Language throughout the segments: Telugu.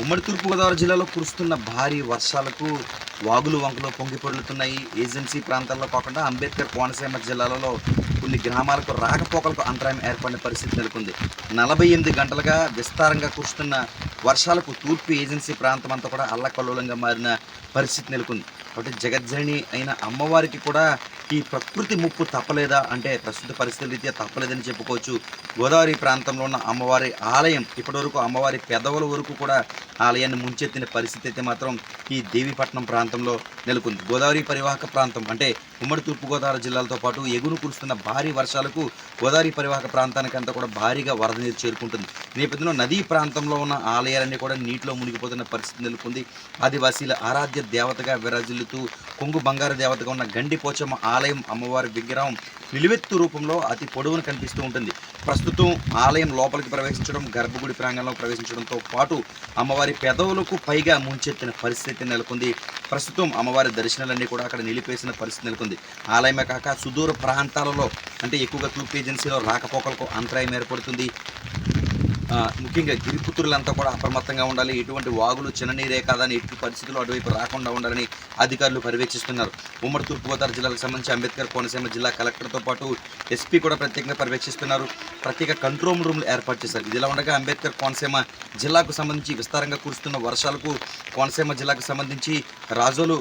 ఉమ్మడి తూర్పుగోదావరి జిల్లాలో కురుస్తున్న భారీ వర్షాలకు వాగులు వంకలు పొంగిపొడులుతున్నాయి ఏజెన్సీ ప్రాంతాల్లో కాకుండా అంబేద్కర్ కోనసీమ జిల్లాలలో కొన్ని గ్రామాలకు రాకపోకలకు అంతరాయం ఏర్పడిన పరిస్థితి నెలకొంది. నలభై ఎనిమిది గంటలుగా విస్తారంగా కురుస్తున్న వర్షాలకు తూర్పు ఏజెన్సీ ప్రాంతం అంతా కూడా అల్లకల్లోలంగా మారిన పరిస్థితి నెలకొంది. కాబట్టి జగజ్జని అయిన అమ్మవారికి కూడా ఈ ప్రకృతి ముప్పు తప్పలేదా? అంటే ప్రస్తుత పరిస్థితుల రీత్యా తప్పలేదని చెప్పుకోవచ్చు. గోదావరి ప్రాంతంలో ఉన్న అమ్మవారి ఆలయం ఇప్పటివరకు అమ్మవారి పెదవుల వరకు కూడా ఆలయాన్ని ముంచెత్తిన పరిస్థితి అయితే మాత్రం ఈ దేవీపట్నం ప్రాంతంలో నెలకొంది. గోదావరి పరివాహక ప్రాంతం అంటే ఉమ్మడి తూర్పుగోదావరి జిల్లాలతో పాటు ఎగును కురుస్తున్న భారీ వర్షాలకు గోదావరి పరివాహక ప్రాంతానికి అంతా కూడా భారీగా వరద నీరు చేరుకుంటుంది. నేపథ్యంలో నదీ ప్రాంతంలో ఉన్న ఆలయాలన్నీ కూడా నీటిలో మునిగిపోతున్న పరిస్థితి నెలకొంది. ఆదివాసీల ఆరాధ్య దేవతగా విరాజిల్లుతూ కొంగు బంగారు దేవతగా ఉన్న గండి పోచమ్మ ఆలయం అమ్మవారి విగ్రహం నిలువెత్తు రూపంలో అతి పొడవును కనిపిస్తూ ఉంటుంది. ప్రస్తుతం ఆలయం లోపలికి ప్రవేశించడం గర్భగుడి ప్రాంగణంలో ప్రవేశించడంతో పాటు అమ్మవారి పెదవులకు పైగా ముంచెత్తిన పరిస్థితి నెలకొంది. ప్రస్తుతం అమ్మవారి దర్శనాలన్నీ కూడా అక్కడ నిలిపేసిన పరిస్థితి నెలకొంది. ఆలయమే కాక సుదూర ప్రాంతాలలో అంటే ఎక్కువగా తూర్పు ఏజెన్సీలో రాకపోకలకు అంతరాయం ఏర్పడుతుంది. ముఖ్యంగా గిరిపుత్రులంతా కూడా అప్రమత్తంగా ఉండాలి. ఎటువంటి వాగులు చిన్ననీరే కాదని ఎట్టి పరిస్థితులు అటువైపు రాకుండా ఉండాలని అధికారులు పర్యవేక్షిస్తున్నారు. ఉమ్మడి తూర్పుగోదావరి జిల్లాకు సంబంధించి అంబేద్కర్ కోనసీమ జిల్లా కలెక్టర్తో పాటు ఎస్పీ కూడా ప్రత్యేకంగా పర్యవేక్షిస్తున్నారు. ప్రత్యేక కంట్రోల్ రూమ్లు ఏర్పాటు చేశారు. ఇదిలా ఉండగా అంబేద్కర్ కోనసీమ జిల్లాకు సంబంధించి విస్తారంగా కురుస్తున్న వర్షాలకు కోనసీమ జిల్లాకు సంబంధించి రాజోలు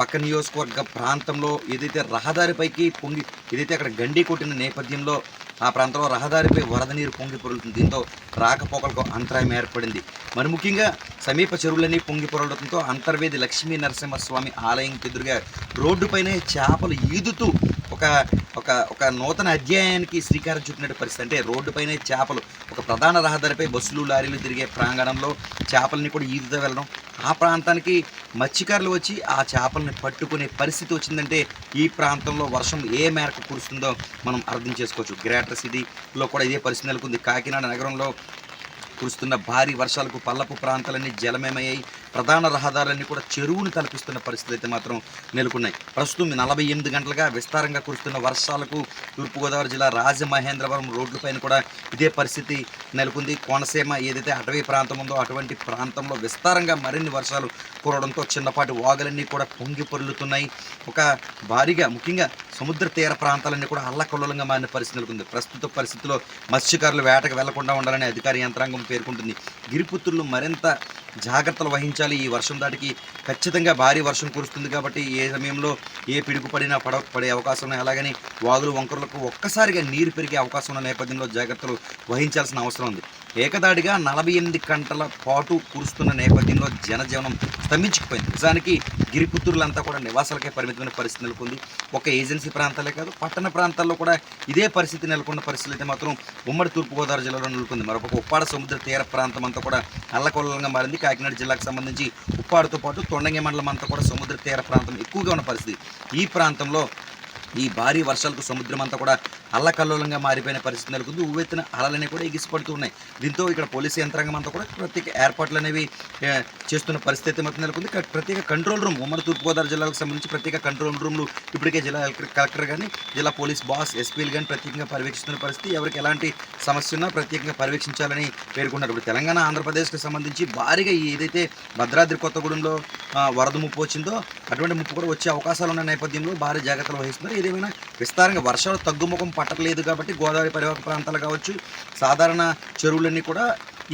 పక్క నియోజకవర్గ ప్రాంతంలో ఏదైతే రహదారిపైకి పొంగి ఏదైతే అక్కడ గండి కొట్టిన నేపథ్యంలో ఆ ప్రాంతంలో రహదారిపై వరద నీరు పొంగి పొరులుతుంది దీంతో రాకపోకలకు అంతరాయం ఏర్పడింది. మరి ముఖ్యంగా సమీప చెరువులన్నీ పొంగి పొరలడంతో అంతర్వేది లక్ష్మీ నరసింహస్వామి ఆలయం ఎదురుగా రోడ్డుపైనే చేపలు ఈదుతూ ఒక ఒక ఒక నూతన అధ్యాయానికి శ్రీకారం చుట్టినట్టు పరిస్థితి. అంటే రోడ్డుపైనే చేపలు ఒక ప్రధాన రహదారిపై బస్సులు లారీలు తిరిగే ప్రాంగణంలో చేపలని కూడా ఈదుతూ వెళ్ళడం. ఆ ప్రాంతానికి మత్స్యకారులు వచ్చి ఆ చేపల్ని పట్టుకునే పరిస్థితి వచ్చిందంటే ఈ ప్రాంతంలో వర్షం ఏ మేరకు కురుస్తుందో మనం అర్థం చేసుకోవచ్చు. గ్రేటర్ సిటీలో కూడా ఇదే పరిస్థితి నెలకొంది. కాకినాడ నగరంలో కురుస్తున్న భారీ వర్షాలకు పల్లపు ప్రాంతాలన్నీ జలమయమయ్యాయి. ప్రధాన రహదారులన్నీ కూడా చెరువును తలపిస్తున్న పరిస్థితి అయితే మాత్రం నెలకొన్నాయి. ప్రస్తుతం నలభై ఎనిమిది గంటలుగా విస్తారంగా కురుస్తున్న వర్షాలకు తూర్పుగోదావరి జిల్లా రాజమహేంద్రవరం రోడ్లపైన కూడా ఇదే పరిస్థితి నెలకొంది. కోనసీమ ఏదైతే అటవీ ప్రాంతం ఉందో అటువంటి ప్రాంతంలో విస్తారంగా మరిన్ని వర్షాలు కురవడంతో చిన్నపాటి వాగులన్నీ కూడా పొంగి పొరులుతున్నాయి. ఒక భారీగా ముఖ్యంగా సముద్ర తీర ప్రాంతాలన్నీ కూడా అల్లకల్లోలంగా మారిన పరిస్థితి నెలకొంది. ప్రస్తుత పరిస్థితిలో మత్స్యకారులు వేటకు వెళ్ళకుండా ఉండాలని అధికార యంత్రాంగం పేర్కొంటుంది. గిరిపుత్రులు మరింత జాగ్రత్తలు వహించాలి. ఈ వర్షం దాటికి ఖచ్చితంగా భారీ వర్షం కురుస్తుంది కాబట్టి ఏ సమయంలో ఏ పిడుగు పడినా పడ పడే అవకాశం ఉన్నాయి. అలాగని వాగులు వంకరలకు ఒక్కసారిగా నీరు పెరిగే అవకాశం ఉన్న నేపథ్యంలో జాగ్రత్తలు వహించాల్సిన అవసరం ఉంది. ఏకదాడిగా నలభై ఎనిమిది గంటల పాటు కురుస్తున్న నేపథ్యంలో జనజీవనం స్తంభించుకుపోయింది నిజానికి గిరిపుత్రులంతా కూడా నివాసాలకే పరిమితమైన పరిస్థితి నెలకొంది. ఒక ఏజెన్సీ ప్రాంతాలే కాదు పట్టణ ప్రాంతాల్లో కూడా ఇదే పరిస్థితి నెలకొన్న పరిస్థితి అయితే మాత్రం ఉమ్మడి తూర్పుగోదావరి జిల్లాలో నెలకొంది. మరొక ఉప్పాడ సముద్ర తీర ప్రాంతం అంతా కూడా అల్లకొల్లంగా మారింది. కాకినాడ జిల్లాకు సంబంధించి ఉప్పాడుతో పాటు తొండంగి మండలం అంతా కూడా సముద్ర తీర ప్రాంతం ఎక్కువగా ఉన్న పరిస్థితి. ఈ ప్రాంతంలో ఈ భారీ వర్షాలకు సముద్రం అంతా కూడా అల్లకల్లోలంగా మారిపోయిన పరిస్థితి నెలకొంది. ఉవ్వెత్తిన అలలనే కూడా ఎగిసిపడుతూ ఉన్నాయి. దీంతో ఇక్కడ పోలీసు యంత్రాంగం అంతా కూడా ప్రత్యేక ఏర్పాట్లు అనేవి చేస్తున్న పరిస్థితి మొత్తం నెలకొంది. ప్రత్యేక కంట్రోల్ రూమ్ ఉమ్మడి తూర్పుగోదావరి జిల్లాకు సంబంధించి ప్రత్యేక కంట్రోల్ రూమ్లు ఇప్పటికే జిల్లా కలెక్టర్- కానీ జిల్లా పోలీస్ బాస్ ఎస్పీలు కానీ ప్రత్యేకంగా పర్యవేక్షిస్తున్న పరిస్థితి ఎవరికి ఎలాంటి సమస్య ఉన్నా ప్రత్యేకంగా పర్యవేక్షించాలని పేర్కొన్నారు. ఇప్పుడు తెలంగాణ ఆంధ్రప్రదేశ్కి సంబంధించి భారీగా ఏదైతే భద్రాద్రి కొత్తగూడెంలో వరద ముప్పు వచ్చిందో అటువంటి ముప్పు కూడా వచ్చే అవకాశాలు ఉన్న నేపథ్యంలో భారీ జాగ్రత్తలు వహిస్తున్నారు. ఏదేమైనా విస్తారంగా వర్షాలు తగ్గుముఖం పట్టలేదు కాబట్టి గోదావరి పరివాహక ప్రాంతాలు కావచ్చు సాధారణ చెరువులన్నీ కూడా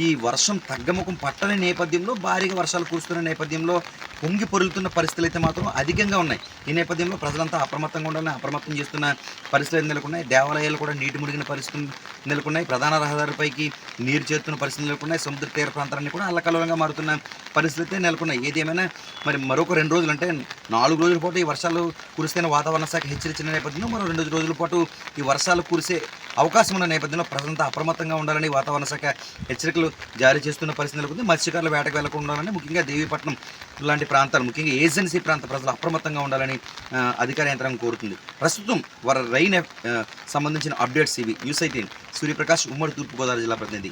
ఈ వర్షం తగ్గముఖం పట్టని నేపథ్యంలో భారీగా వర్షాలు కురుస్తున్న నేపథ్యంలో పొంగి పొరులుతున్న పరిస్థితులు అయితే మాత్రం అధికంగా ఉన్నాయి. ఈ నేపథ్యంలో ప్రజలంతా అప్రమత్తంగా ఉండాలని అప్రమత్తం చేస్తున్న పరిస్థితులు నెలకొన్నాయి. దేవాలయాలు కూడా నీటి మునిగిన పరిస్థితులు నెలకొన్నాయి. ప్రధాన రహదారిపైకి నీరు చేరుతున్న పరిస్థితులు నెలకొన్నాయి. సముద్ర తీర ప్రాంతాలన్నీ కూడా అల్లకల్లోలంగా మారుతున్న పరిస్థితి అయితే నెలకొన్నాయి. ఏదేమైనా మరి మరొక రెండు రోజులు అంటే నాలుగు రోజుల పాటు ఈ వర్షాలు కురిస్తే వాతావరణ శాఖ హెచ్చరించిన నేపథ్యంలో మరో రెండు రోజుల పాటు ఈ వర్షాలు కురిసే అవకాశం ఉన్న నేపథ్యంలో ప్రజలంతా అప్రమత్తంగా ఉండాలని వాతావరణ శాఖ హెచ్చరికలు జారీ చేస్తున్న పరిస్థితి నెలకొంది. మత్స్యకారులు వేటకు వెళ్ళకుండా ఉండాలని ముఖ్యంగా దేవీపట్నం లాంటి ప్రాంతాలు ముఖ్యంగా ఏజెన్సీ ప్రాంత ప్రజలు అప్రమత్తంగా ఉండాలని అధికార యంత్రాంగం కోరుతుంది. ప్రస్తుతం వారి రైన్ సంబంధించిన అప్డేట్స్ ఇవి. న్యూస్ ఎయిటీన్ సూర్యప్రకాష్ ఉమ్మడి తూర్పుగోదావరి జిల్లా ప్రతినిధి.